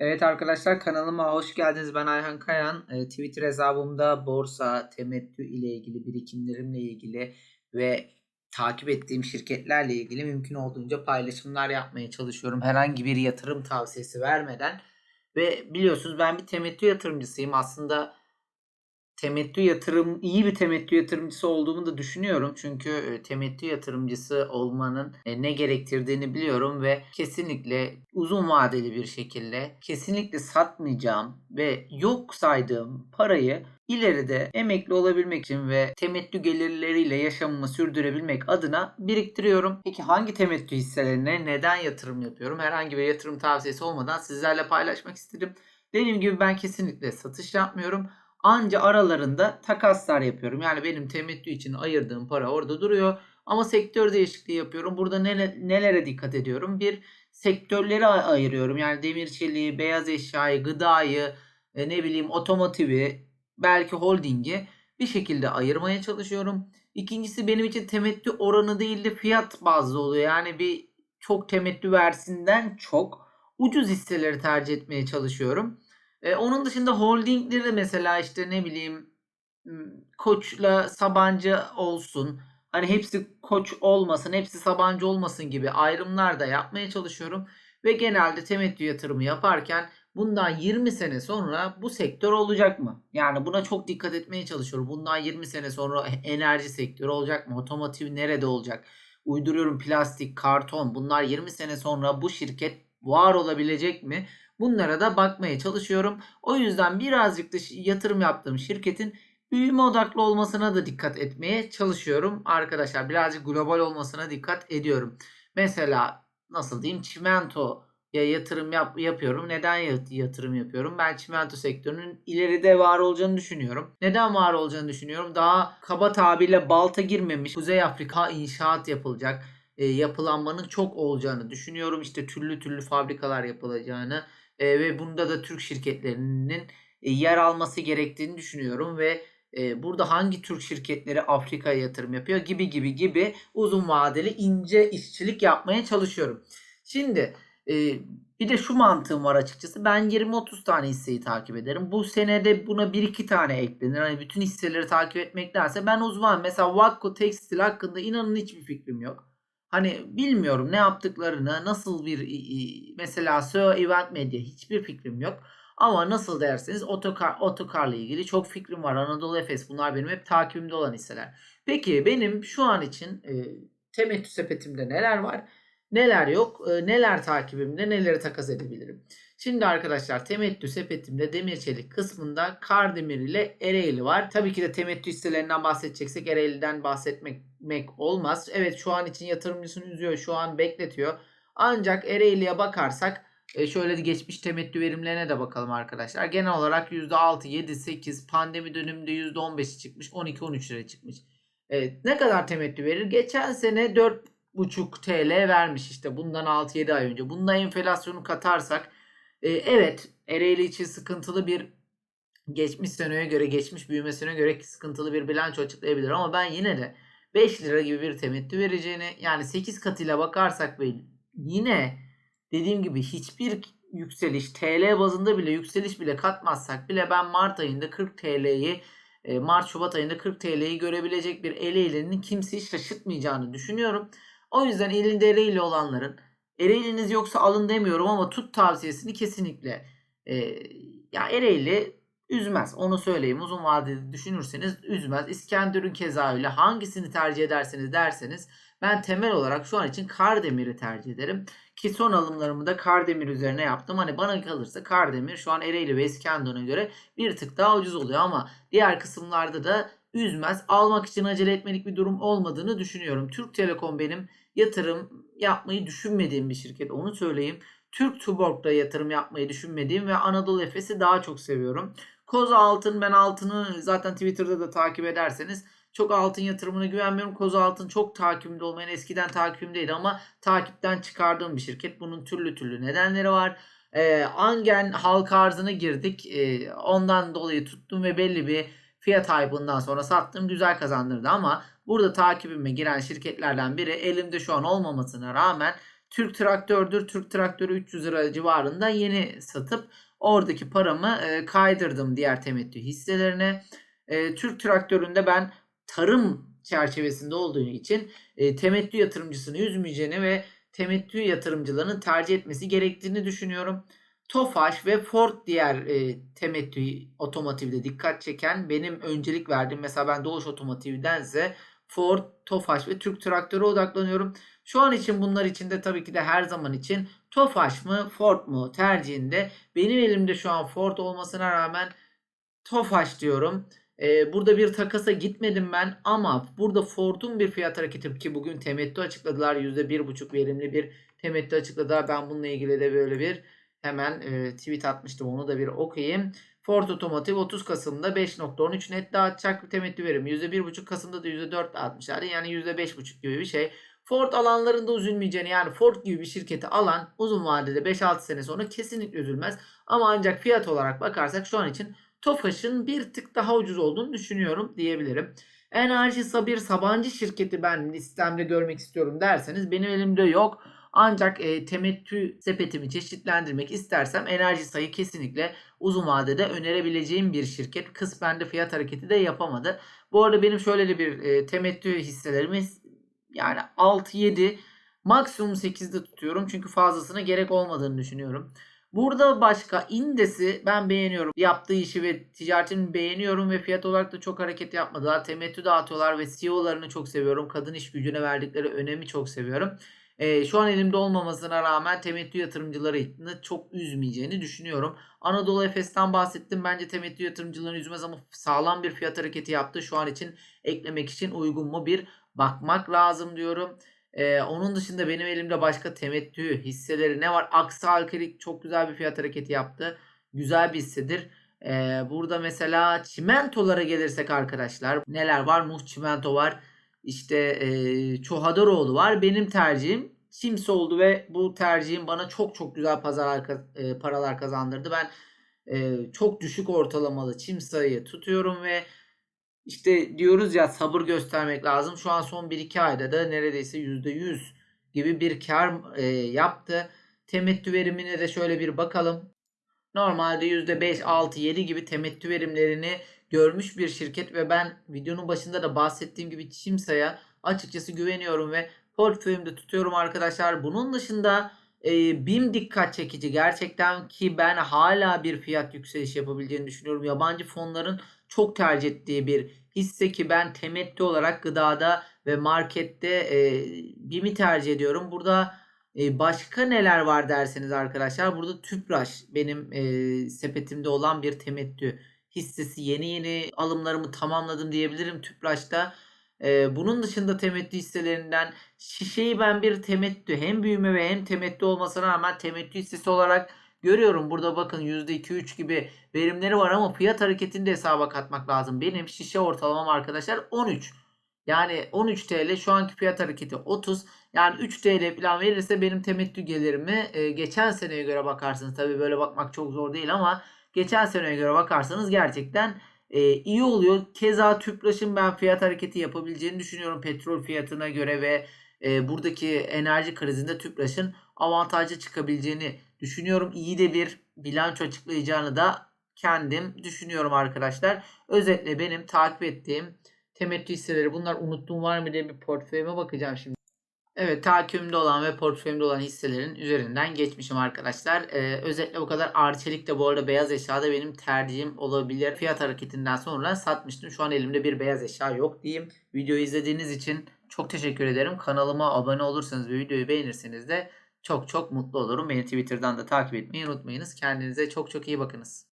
Evet arkadaşlar kanalıma hoş geldiniz. Ben Ayhan Kayan. Ee, Twitter hesabımda borsa, temettü ile ilgili, birikimlerimle ilgili ve takip ettiğim şirketlerle ilgili mümkün olduğunca paylaşımlar yapmaya çalışıyorum. Herhangi bir yatırım tavsiyesi vermeden. Ve biliyorsunuz ben bir temettü yatırımcısıyım. Aslında temettü yatırım iyi bir temettü yatırımcısı olduğumu da düşünüyorum. Çünkü e, temettü yatırımcısı olmanın e, ne gerektirdiğini biliyorum ve kesinlikle uzun vadeli bir şekilde kesinlikle satmayacağım ve yok saydığım parayı ileride emekli olabilmek için ve temettü gelirleriyle yaşamımı sürdürebilmek adına biriktiriyorum. Peki hangi temettü hisselerine neden yatırım yapıyorum? Herhangi bir yatırım tavsiyesi olmadan sizlerle paylaşmak istedim. Dediğim gibi ben kesinlikle satış yapmıyorum. Anca aralarında takaslar yapıyorum. Yani benim temettü için ayırdığım para orada duruyor. Ama sektör değişikliği yapıyorum. Burada nele, nelere dikkat ediyorum? Bir sektörleri ayırıyorum. Yani demir çeliği, beyaz eşyayı, gıdayı, e, ne bileyim otomotivi, belki holdingi bir şekilde ayırmaya çalışıyorum. İkincisi benim için temettü oranı değil de fiyat bazlı oluyor. Yani bir çok temettü versinden çok ucuz hisseleri tercih etmeye çalışıyorum. E, onun dışında holdingleri mesela işte ne bileyim Koç'la Sabancı olsun. Hani hepsi Koç olmasın, hepsi Sabancı olmasın gibi ayrımlar da yapmaya çalışıyorum. Ve genelde temettü yatırımı yaparken bundan 20 sene sonra bu sektör olacak mı? Yani buna çok dikkat etmeye çalışıyorum. Bundan 20 sene sonra enerji sektörü olacak mı? Otomotiv nerede olacak? Uyduruyorum plastik, karton. Bunlar 20 sene sonra bu şirket var olabilecek mi? Bunlara da bakmaya çalışıyorum. O yüzden birazcık da yatırım yaptığım şirketin büyüme odaklı olmasına da dikkat etmeye çalışıyorum. Arkadaşlar birazcık global olmasına dikkat ediyorum. Mesela nasıl diyeyim çimento ya yatırım yap, yapıyorum. Neden yatırım yapıyorum? Ben çimento sektörünün ileride var olacağını düşünüyorum. Neden var olacağını düşünüyorum? Daha kaba tabirle balta girmemiş Kuzey Afrika inşaat yapılacak. E, yapılanmanın çok olacağını düşünüyorum. İşte türlü türlü fabrikalar yapılacağını e, ve bunda da Türk şirketlerinin e, yer alması gerektiğini düşünüyorum ve e, burada hangi Türk şirketleri Afrika'ya yatırım yapıyor gibi gibi gibi uzun vadeli ince işçilik yapmaya çalışıyorum. Şimdi e, bir de şu mantığım var açıkçası. Ben 20-30 tane hisseyi takip ederim. Bu senede buna 1-2 tane eklenir. Hani bütün hisseleri takip etmektense ben uzman. Mesela Vakko Tekstil hakkında inanın hiçbir fikrim yok. Hani bilmiyorum ne yaptıklarını, nasıl bir mesela SEO Event Media hiçbir fikrim yok. Ama nasıl derseniz otokar, otokarla ilgili çok fikrim var. Anadolu Efes bunlar benim hep takibimde olan hisseler. Peki benim şu an için e, temettü sepetimde neler var? Neler yok? E, neler takibimde? Neleri takas edebilirim? Şimdi arkadaşlar temettü sepetimde demir çelik kısmında Kardemir ile Ereğli var. Tabii ki de temettü hisselerinden bahsedeceksek Ereğli'den bahsetmek olmaz. Evet şu an için yatırımcısını üzüyor. Şu an bekletiyor. Ancak Ereğli'ye bakarsak e şöyle geçmiş temettü verimlerine de bakalım arkadaşlar. Genel olarak %6, 7, 8 pandemi döneminde %15 çıkmış. 12-13 lira çıkmış. Evet, ne kadar temettü verir? Geçen sene 4,5 TL vermiş işte bundan 6-7 ay önce. Bunda enflasyonu katarsak e, evet Ereğli için sıkıntılı bir geçmiş seneye göre geçmiş büyümesine göre sıkıntılı bir bilanço açıklayabilir ama ben yine de 5 lira gibi bir temettü vereceğini yani 8 katıyla bakarsak ve yine dediğim gibi hiçbir yükseliş TL bazında bile yükseliş bile katmazsak bile ben Mart ayında 40 TL'yi e, Mart Şubat ayında 40 TL'yi görebilecek bir Ereğli'nin kimseyi şaşırtmayacağını düşünüyorum. O yüzden elinde Ereğli olanların Ereğli'niz yoksa alın demiyorum ama tut tavsiyesini kesinlikle e, ya Ereğli üzmez. Onu söyleyeyim. Uzun vadede düşünürseniz üzmez. İskenderun keza öyle. Hangisini tercih ederseniz derseniz ben temel olarak şu an için Kardemir'i tercih ederim. Ki son alımlarımı da Kardemir üzerine yaptım. Hani bana kalırsa Kardemir şu an Ereğli ve İskenderun'a göre bir tık daha ucuz oluyor ama diğer kısımlarda da üzmez. Almak için acele etmelik bir durum olmadığını düşünüyorum. Türk Telekom benim yatırım yapmayı düşünmediğim bir şirket. Onu söyleyeyim. Türk Tuborg'da yatırım yapmayı düşünmediğim ve Anadolu Efes'i daha çok seviyorum. Koza Altın ben altını zaten Twitter'da da takip ederseniz çok altın yatırımına güvenmiyorum. Koza Altın çok takipimde olmayan eskiden takipimdeydi ama takipten çıkardığım bir şirket. Bunun türlü türlü nedenleri var. Ee, Angen halka arzına girdik. Ee, ondan dolayı tuttum ve belli bir fiyat hype'ından sonra sattım. Güzel kazandırdı ama burada takibime giren şirketlerden biri elimde şu an olmamasına rağmen Türk Traktör'dür. Türk Traktörü 300 lira civarında yeni satıp oradaki paramı e, kaydırdım diğer temettü hisselerine. E, Türk Traktörü'nde ben tarım çerçevesinde olduğu için e, temettü yatırımcısını üzmeyeceğini ve temettü yatırımcılarının tercih etmesi gerektiğini düşünüyorum. Tofaş ve Ford diğer e, temettü otomotivde dikkat çeken benim öncelik verdiğim mesela ben Doğuş Otomotiv'dense Ford, Tofaş ve Türk Traktör'e odaklanıyorum. Şu an için bunlar içinde tabii ki de her zaman için Tofaş mı Ford mu tercihinde benim elimde şu an Ford olmasına rağmen Tofaş diyorum. Ee, burada bir takasa gitmedim ben ama burada Ford'un bir fiyat hareketi ki bugün temettü açıkladılar. %1,5 verimli bir temettü açıkladılar. Ben bununla ilgili de böyle bir hemen e, tweet atmıştım. Onu da bir okuyayım. Ford Otomotiv 30 Kasım'da 5.13 net dağıtacak bir temettü verimi. %1,5 Kasım'da da %4 dağıtmışlardı. Yani %5,5 gibi bir şey. Ford alanlarında üzülmeyeceğini yani Ford gibi bir şirketi alan uzun vadede 5-6 sene sonra kesinlikle üzülmez. Ama ancak fiyat olarak bakarsak şu an için Tofaş'ın bir tık daha ucuz olduğunu düşünüyorum diyebilirim. Enerji Sabir Sabancı şirketi ben listemde görmek istiyorum derseniz benim elimde yok. Ancak e, temettü sepetimi çeşitlendirmek istersem enerji sayı kesinlikle uzun vadede önerebileceğim bir şirket. Kısmen de fiyat hareketi de yapamadı. Bu arada benim şöyle bir e, temettü hisselerimiz yani 6-7 maksimum 8'de tutuyorum. Çünkü fazlasına gerek olmadığını düşünüyorum. Burada başka Indes'i ben beğeniyorum. Yaptığı işi ve ticaretini beğeniyorum ve fiyat olarak da çok hareket yapmadılar. Temettü dağıtıyorlar ve CEO'larını çok seviyorum. Kadın iş gücüne verdikleri önemi çok seviyorum. Ee, şu an elimde olmamasına rağmen temettü yatırımcılarını çok üzmeyeceğini düşünüyorum. Anadolu Efes'ten bahsettim. Bence temettü yatırımcılarını üzmez ama sağlam bir fiyat hareketi yaptı. Şu an için eklemek için uygun mu bir bakmak lazım diyorum. Ee, onun dışında benim elimde başka temettü hisseleri ne var? Aksa Alkelik çok güzel bir fiyat hareketi yaptı. Güzel bir hissedir. Ee, burada mesela çimentolara gelirsek arkadaşlar neler var? Muh çimento var. İşte e, Çohadaroğlu var. Benim tercihim Sims oldu ve bu tercihim bana çok çok güzel pazar e, paralar kazandırdı. Ben e, çok düşük ortalamalı çim sayıyı tutuyorum ve işte diyoruz ya sabır göstermek lazım. Şu an son 1-2 ayda da neredeyse %100 gibi bir kar e, yaptı. Temettü verimine de şöyle bir bakalım. Normalde %5, 6, 7 gibi temettü verimlerini görmüş bir şirket ve ben videonun başında da bahsettiğim gibi Çimsa'ya açıkçası güveniyorum ve portföyümde tutuyorum arkadaşlar. Bunun dışında e, BİM dikkat çekici gerçekten ki ben hala bir fiyat yükselişi yapabileceğini düşünüyorum. Yabancı fonların çok tercih ettiği bir hisse ki ben temettü olarak gıdada ve markette e, BİM'i tercih ediyorum. Burada e, başka neler var derseniz arkadaşlar burada Tüpraş benim e, sepetimde olan bir temettü hissesi yeni yeni alımlarımı tamamladım diyebilirim Tüpraş'ta. Ee, bunun dışında temettü hisselerinden şişeyi ben bir temettü hem büyüme ve hem temettü olmasına rağmen temettü hissesi olarak görüyorum. Burada bakın %2-3 gibi verimleri var ama fiyat hareketini de hesaba katmak lazım. Benim şişe ortalamam arkadaşlar 13. Yani 13 TL şu anki fiyat hareketi 30. Yani 3 TL falan verirse benim temettü gelirimi e, geçen seneye göre bakarsınız. Tabii böyle bakmak çok zor değil ama geçen seneye göre bakarsanız gerçekten e, iyi oluyor. Keza Tüpraş'ın ben fiyat hareketi yapabileceğini düşünüyorum petrol fiyatına göre ve e, buradaki enerji krizinde Tüpraş'ın avantajlı çıkabileceğini düşünüyorum. İyi de bir bilanço açıklayacağını da kendim düşünüyorum arkadaşlar. Özetle benim takip ettiğim temettü hisseleri bunlar unuttuğum var mı diye bir portföyüme bakacağım şimdi. Evet takibimde olan ve portföyümde olan hisselerin üzerinden geçmişim arkadaşlar. Ee, özetle bu kadar. Arçelik de bu arada beyaz eşya da benim tercihim olabilir. Fiyat hareketinden sonra satmıştım. Şu an elimde bir beyaz eşya yok diyeyim. Videoyu izlediğiniz için çok teşekkür ederim. Kanalıma abone olursanız ve videoyu beğenirseniz de çok çok mutlu olurum. Beni Twitter'dan da takip etmeyi unutmayınız. Kendinize çok çok iyi bakınız.